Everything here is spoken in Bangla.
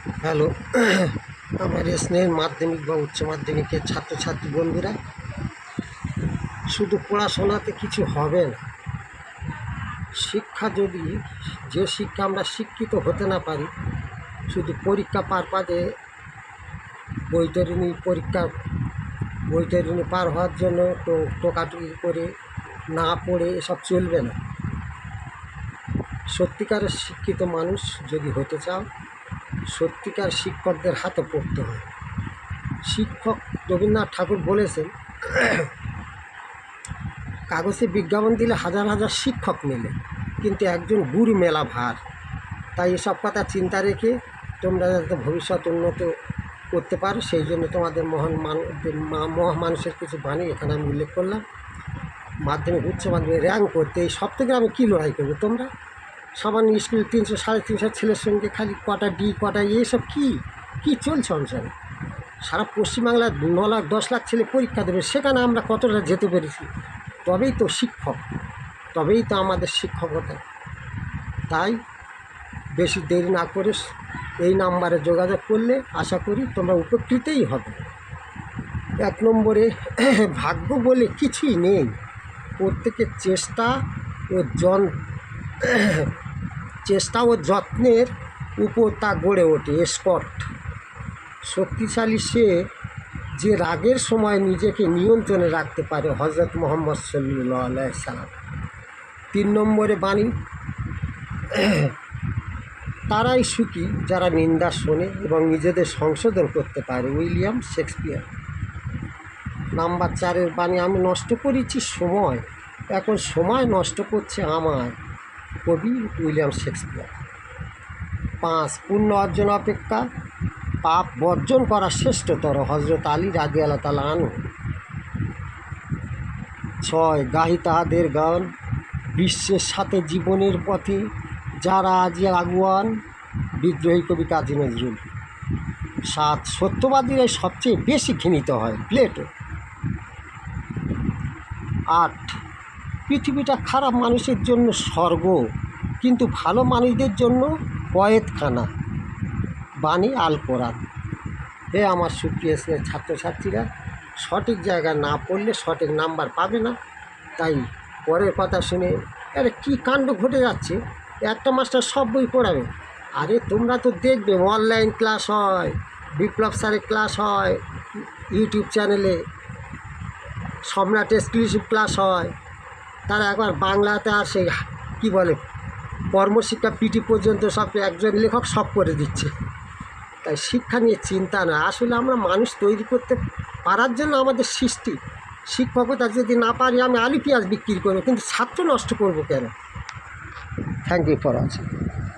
হ্যালো, আমার স্নেহের মাধ্যমিক বা উচ্চ মাধ্যমিকের ছাত্রছাত্রী বন্ধুরা, শুধু পড়াশোনাতে কিছু হবে না। শিক্ষা যদি, যে শিক্ষা আমরা শিক্ষিত হতে না পারি, শুধু পরীক্ষা পার পাদে বৈতরণী পরীক্ষা বৈতরণী পার হওয়ার জন্য তো টোকাটুকি করে না পড়ে এসব চলবে না। সত্যিকারের শিক্ষিত মানুষ যদি হতে চাও সত্যিকার শিক্ষকদের হাতে পড়তে হয়। শিক্ষক রবীন্দ্রনাথ ঠাকুর বলেছেন, কাগজে বিজ্ঞাপন দিলে হাজার হাজার শিক্ষক মেলে, কিন্তু একজন গুরু মেলা ভার। তাই এসব কথা চিন্তা রেখে তোমরা যাতে ভবিষ্যৎ উন্নত করতে পারো, সেই জন্য তোমাদের মহান মানুষ মহা মানুষের কিছু বাণী এখানে আমি উল্লেখ করলাম। মাধ্যমিক, উচ্চ মাধ্যমিক র্যাঙ্ক করতে এই সব থেকে আমি কী লড়াই করব তোমরা? সামান্য স্কুল তিনশো, সাড়ে তিনশো ছেলের সঙ্গে খালি কটা ডি, কটা এইসব কী? কী চলছে অঞ্চলে? সারা পশ্চিমবাংলার ন লাখ, দশ লাখ ছেলে পরীক্ষা দেবে, সেখানে আমরা কতটা যেতে পেরেছি? তবেই তো শিক্ষক, তবেই তো আমাদের শিক্ষকতা তাই বেশি দেরি না করে এই নাম্বারে যোগাযোগ করলে আশা করি তোমরা উপকৃতই হবে। এক নম্বরে, ভাগ্য বলে কিছুই নেই। প্রত্যেকের চেষ্টা ও জন চেষ্টা ও যত্নের উপর তা গড়ে ওঠে স্পট শক্তিশালী সে যে রাগের সময় নিজেকে নিয়ন্ত্রণে রাখতে পারে হজরত মোহাম্মদ সাল্লাহ সাল্লাম। তিন নম্বরে বাণী, তারাই সুখী যারা নিন্দা শোনে এবং নিজেদের সংশোধন করতে পারে, উইলিয়াম শেক্সপিয়ার। নাম্বার চারের বাণী, আমি নষ্ট করেছি সময়, এখন সময় নষ্ট করছে আমায়। কবি উইলিয়াম শেক্সপিয়ার। পাঁচ পূর্ণ অর্জন অপেক্ষা, পাপ বর্জন করা শ্রেষ্ঠতর হজরত আলী রাজি আল্লাহ তালা আনু ছয়, গাহি তাহাদের গান, বিশ্বের সাথে জীবনের পথে, যারা আজি আগুয়ান, বিদ্রোহী কবি কাজী নজরুল। সাত সত্যবাদীরাই সবচেয়ে বেশি ঘৃণিত হয় প্লেটো। আট পৃথিবীটা খারাপ মানুষের জন্য স্বর্গ, কিন্তু ভালো মানুষদের জন্য কয়েতখানা বাণী আল কোরআন। হে আমার সুপ্রিয় ছাত্রছাত্রীরা, সঠিক জায়গায় না পড়লে সঠিক নাম্বার পাবে না। তাই পরের কথা শুনে, আরে কী কাণ্ড ঘটে যাচ্ছে? একটা মাস্টার সব বই পড়াবে। আরে তোমরা তো দেখবে, অনলাইন ক্লাস হয়, বিপ্লব স্যারের ক্লাস হয়, ইউটিউব চ্যানেলে সম্রাট এক্সক্লুসিভ ক্লাস হয়। তারা একবার বাংলাতে আর সেই কী বলে, কর্মশিক্ষা, পিটি পর্যন্ত সব একজন লেখক সব করে দিচ্ছে। তাই শিক্ষা নিয়ে চিন্তা না। আসলে আমরা মানুষ তৈরি করতে পারার জন্য আমাদের সৃষ্টি। শিক্ষকতা যদি না পারি, আমি আলু পেঁয়াজ বিক্রি করব, কিন্তু ছাত্র নষ্ট করব কেন? Thank you for watching